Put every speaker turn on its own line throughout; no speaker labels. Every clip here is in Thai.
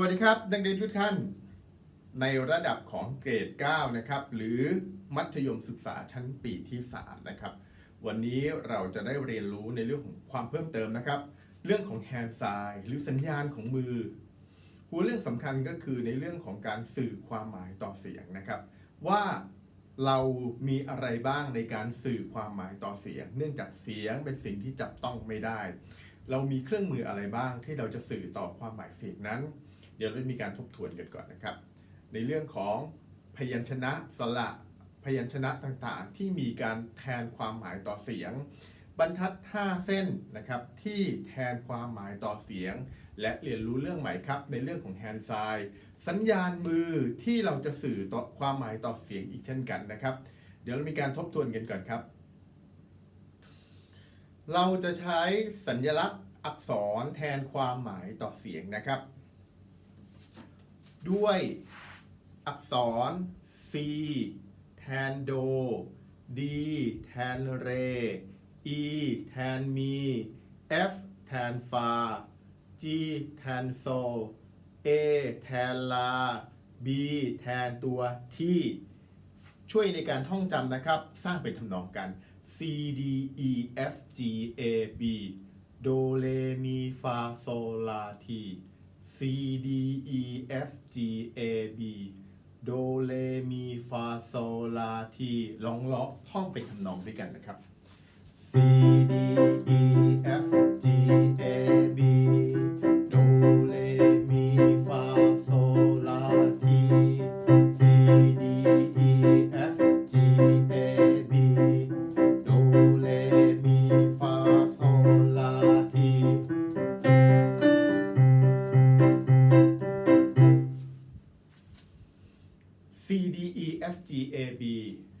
วัสดีครับนักเรียนทุกท่าน ในระดับของเกรด 9 นะครับ หรือมัธยมศึกษาชั้นปีที่ 3 นะครับ วันนี้เราจะได้เรียนรู้ในเรื่องของความเพิ่มเติมนะครับ เรื่องของ hand sign หรือสัญญาณของมือ หัวเรื่องสำคัญก็คือในเรื่องของการสื่อความหมายต่อเสียงนะครับ ว่าเรามีอะไรบ้างในการสื่อความหมายต่อเสียง เนื่องจากเสียงเป็นสิ่งที่จับต้องไม่ได้ เรามีเครื่องมืออะไรบ้างที่เราจะสื่อต่อความหมายเสียงนั้น เดี๋ยวเรามีการทบทวนกันก่อนนะครับ ในเรื่องของพยัญชนะสระพยัญชนะต่างๆ ที่มีการแทนความหมายต่อเสียง บรรทัด 5 เส้นนะครับที่แทนความหมายต่อเสียง และเรียนรู้เรื่องใหม่ครับ ในเรื่องของ hand sign สัญญาณมือที่เราจะสื่อต่อความหมายต่อเสียงอีกเช่นกันนะครับ เดี๋ยวเรามีการทบทวนกันก่อนครับ เราจะใช้สัญลักษณ์อักษรแทนความหมายต่อเสียงนะครับ ด้วยอักษร C แทนโด D แทนเร E แทนมี F แทนฟา G แทนโซ A แทนลา B แทนตัวที่ช่วยในการท่องจำนะครับ สร้างเป็นทำนองกัน C D E F G A B โดเลมีฟาโซลาที C D E F G A B โดเลมีฟาโซลาทีลองเลาะท่องเป็นคำนองด้วยกันนะครับ C D E F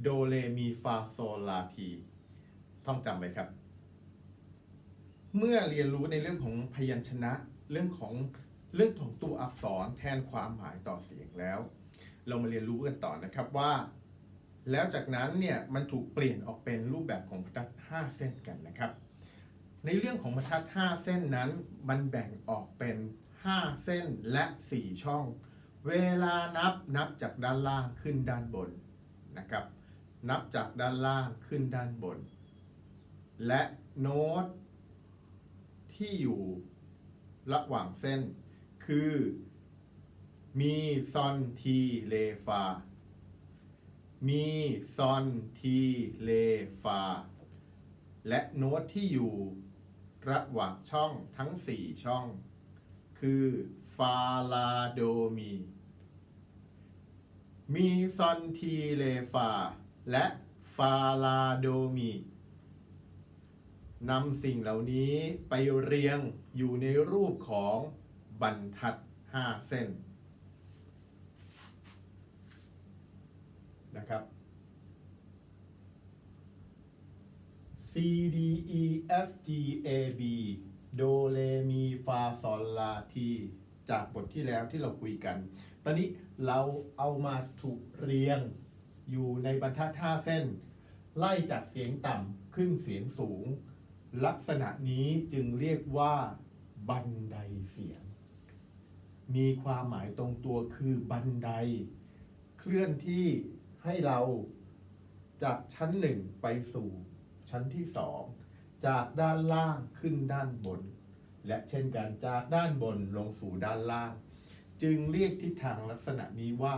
โดเลมีฟาโซลาทีท่องจำไว้ครับ เมื่อเรียนรู้ในเรื่องของพยัญชนะเรื่องของเรื่องของตัวอักษรแทนความหมายต่อเสียงแล้ว เรามาเรียนรู้กันต่อนะครับว่า แล้วจากนั้นเนี่ยมันถูกเปลี่ยนออกเป็นรูปแบบของบรรทัด 5 เส้นกันนะครับ ในเรื่องของบรรทัด 5 เส้นนั้นมันแบ่งออกเป็น 5 เส้นและ 4 ช่อง เวลานับนับจากด้านล่างขึ้นด้านบน นะครับ นับจากด้านล่างขึ้นด้านบน และโน้ตที่อยู่ระหว่างเส้น คือมีซอนทีเลฟา มีซอนทีเลฟา และโน้ตที่อยู่ระหว่างช่องทั้ง 4 ช่อง คือฟาลาโดมี มีซอนทีเลฟา และฟาลาโดมีนำสิ่งเหล่านี้ไปเรียงอยู่ในรูปของบรรทัด 5 เส้นนะครับ C D E F G A B โดเลมีฟาซอลลาที จากบทที่แล้วที่เราคุยกัน ตอนนี้เราเอามาถูกเรียงอยู่ในบรรทัด5เส้น ไล่จากเสียงต่ำขึ้นเสียงสูง ลักษณะนี้จึงเรียกว่า บันไดเสียง มีความหมายตรงตัวคือบันได เคลื่อนที่ให้เราจากชั้นหนึ่งไปสู่ชั้นที่สอง จากด้านล่างขึ้นด้านบน และเช่นกันจากด้านบนลงสู่ด้านล่าง จึงเรียกทิศทางลักษณะนี้ว่า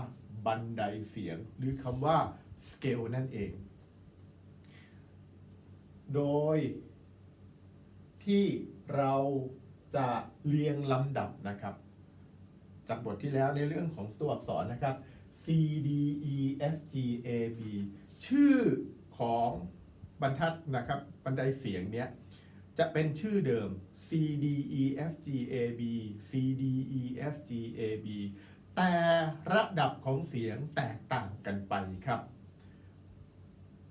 บันไดเสียง หรือคำว่า scale นั่นเอง โดยที่เราจะเรียงลำดับนะครับ จากบทที่แล้วในเรื่องของตัวอักษรนะครับ C D E F G A B ชื่อของบรรทัดนะครับ บันไดเสียงเนี้ยจะเป็นชื่อเดิม C D E F G A B C D E F G A B แต่ระดับของเสียงแตกต่างกันไปครับ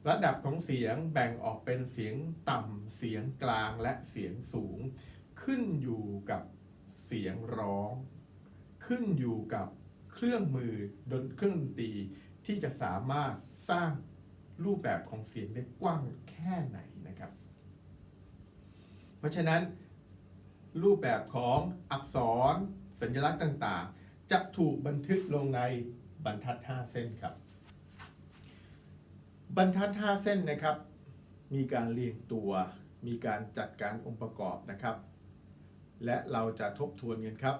ระดับของเสียงแบ่งออกเป็นเสียงต่ำเสียงกลางและเสียงสูง ขึ้นอยู่กับเสียงร้อง ขึ้นอยู่กับเครื่องมือดนเครื่องดนตรีที่จะสามารถสร้างรูปแบบของเสียงได้กว้างแค่ไหนนะครับ เพราะฉะนั้น รูปแบบของอักษร สัญลักษณ์ต่างๆ จะถูกบันทึกลงในบรรทัด 5 เส้นครับ บรรทัด 5 เส้นนะครับ มีการเรียงตัว มีการจัดการองค์ประกอบนะครับ และเราจะทบทวนกันครับ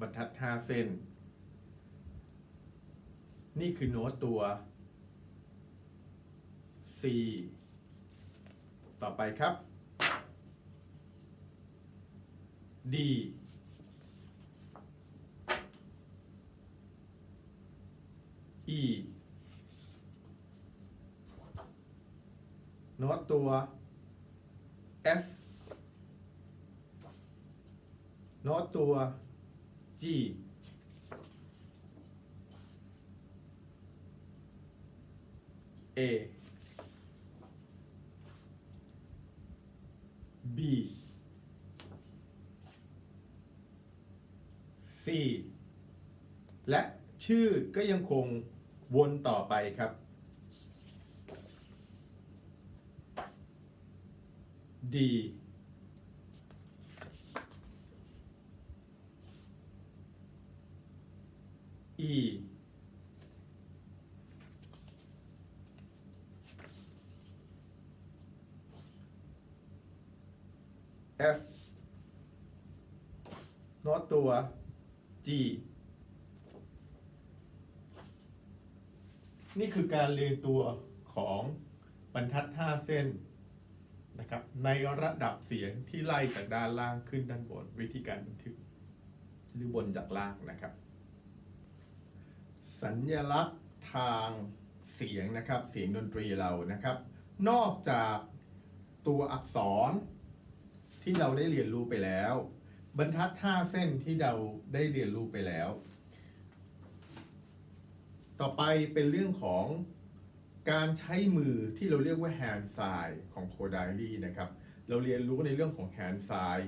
บรรทัด 5 เส้น นี่คือโน้ตตัว C ต่อไปครับ D E โน้ตตัว F โน้ตตัว G A B C และชื่อก็ยังคงวนต่อไปครับ D E F โน้ตตัว G นี่คือการเรียงตัวของบรรทัด 5 เส้นนะครับในระดับเสียงที่ไล่จากด้านล่างขึ้นด้านบนวิธีการบันทึก หรือบนจากล่างนะครับ สัญญลักษณ์ทางเสียงนะครับเสียงดนตรีเรานะครับ นอกจากตัวอักษรที่เราได้เรียนรู้ไปแล้ว บรรทัด 5 เส้นที่เราได้เรียนรู้ไปแล้ว ต่อไปเป็นเรื่องของการใช้มือที่เราเรียกว่า hand sign ของโคไดลี่นะครับ เราเรียนรู้ในเรื่องของ hand sign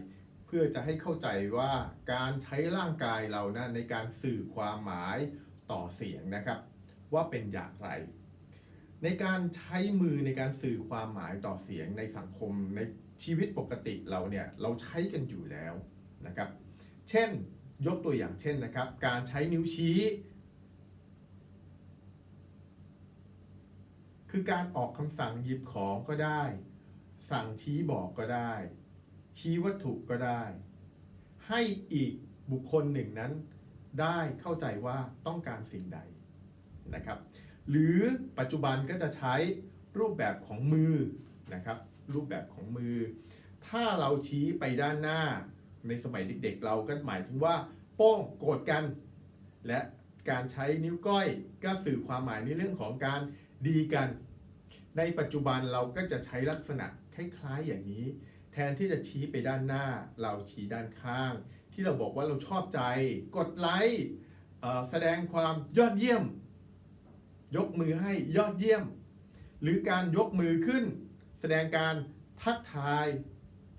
เพื่อจะให้เข้าใจว่าการใช้ร่างกายเรานะในการสื่อความหมายต่อเสียงนะครับ ว่าเป็นอย่างไร ในการใช้มือในการสื่อความหมายต่อเสียงในสังคมในชีวิตปกติเราเนี่ยเราใช้กันอยู่แล้ว นะครับ เช่นยกตัวอย่างเช่นนะครับ การใช้นิ้วชี้ คือการออกคำสั่งหยิบของก็ได้ สั่งชี้บอกก็ได้ ชี้วัตถุก็ได้ ให้อีกบุคคลหนึ่งนั้น ได้เข้าใจว่าต้องการสิ่งใดนะครับ หรือปัจจุบันก็จะใช้รูปแบบของมือนะครับ รูปแบบของมือ ถ้าเราชี้ไปด้านหน้า ในสมัยเด็กๆ เราก็หมายถึงว่าโป้งโกรธกัน และการใช้นิ้วก้อยก็สื่อความหมายในเรื่องของการดีกัน ในปัจจุบันเราก็จะใช้ลักษณะคล้ายๆอย่างนี้ แทนที่จะชี้ไปด้านหน้า เราชี้ด้านข้าง ที่เราบอกว่าเราชอบใจ กดไลค์แสดงความยอดเยี่ยม ยกมือให้ยอดเยี่ยม หรือการยกมือขึ้น แสดงการทักทาย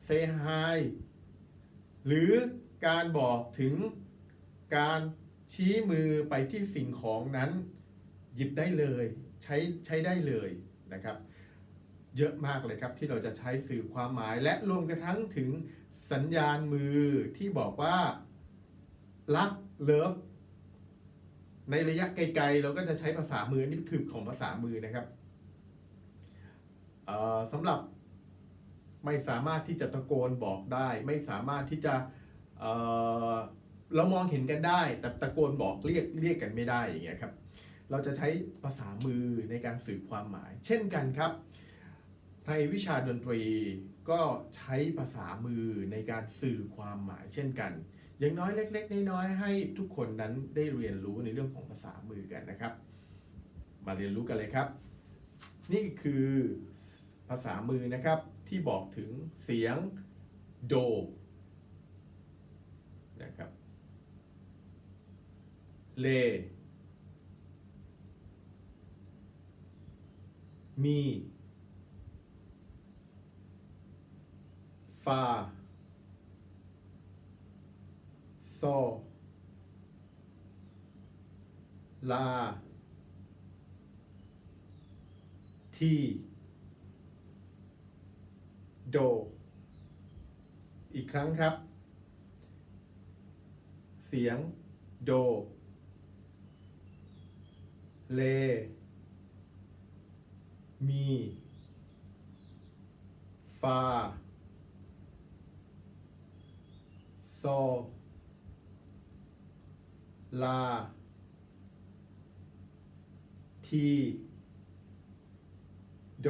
เซฮาย หรือการบอกถึงการชี้มือไปที่สิ่งของนั้น หยิบได้เลยใช้ใช้ได้เลยนะครับ เยอะมากเลยครับที่เราจะใช้สื่อความหมาย และรวมกระทั่งถึงสัญญาณมือที่บอกว่ารักเลิฟในระยะไกลๆ เราก็จะใช้ภาษามือนี่คือของภาษามือนะครับสำหรับ ไม่สามารถที่จะตะโกนบอกได้ ไม่สามารถที่จะเเรามองเห็นกันได้ แต่ตะโกนบอกเรียกเรียกกันไม่ได้อย่างเงี้ยครับเราจะใช้ภาษามือในการสื่อความหมาย เช่นกันครับในวิชาดนตรีก็ใช้ภาษามือในการสื่อความหมายเช่นกัน อย่างน้อยเล็ก ๆ น้อยๆให้ทุกคนนั้นได้เรียนรู้ในเรื่องของภาษามือกันนะครับ มาเรียนรู้กันเลยครับ นี่คือภาษามือนะครับ ที่บอกถึงเสียงโดนะครับ เล มี ฟาโซลา ที โด อีกครั้งครับ เสียงโด เล มี ฟา โซ ลา ที โด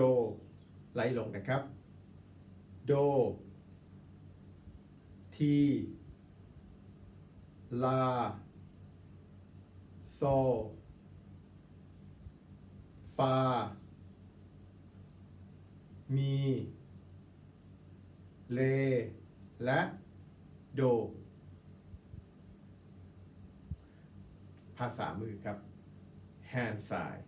ไหลลงนะครับ โดที ลา โซ ฟา มี เล และ โด ภาษามือครับ hand sign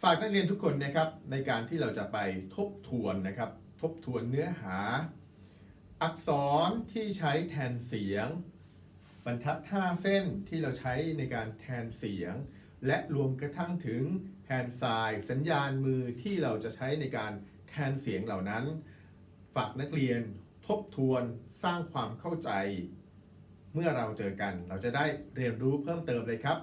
ฝากนักเรียนทุกคนนะครับในการที่เราจะไปทบทวนนะครับ ทบทวนเนื้อหา อักษรที่ใช้แทนเสียง บรรทัด 5 เส้นที่เราใช้ในการแทนเสียง และรวมกระทั่งถึง hand sign สัญญาณมือที่เราจะใช้ในการแทนเสียงเหล่านั้น ฝากนักเรียนทบทวนสร้างความเข้าใจ เมื่อเราเจอกันเราจะได้เรียนรู้เพิ่มเติมเลยครับ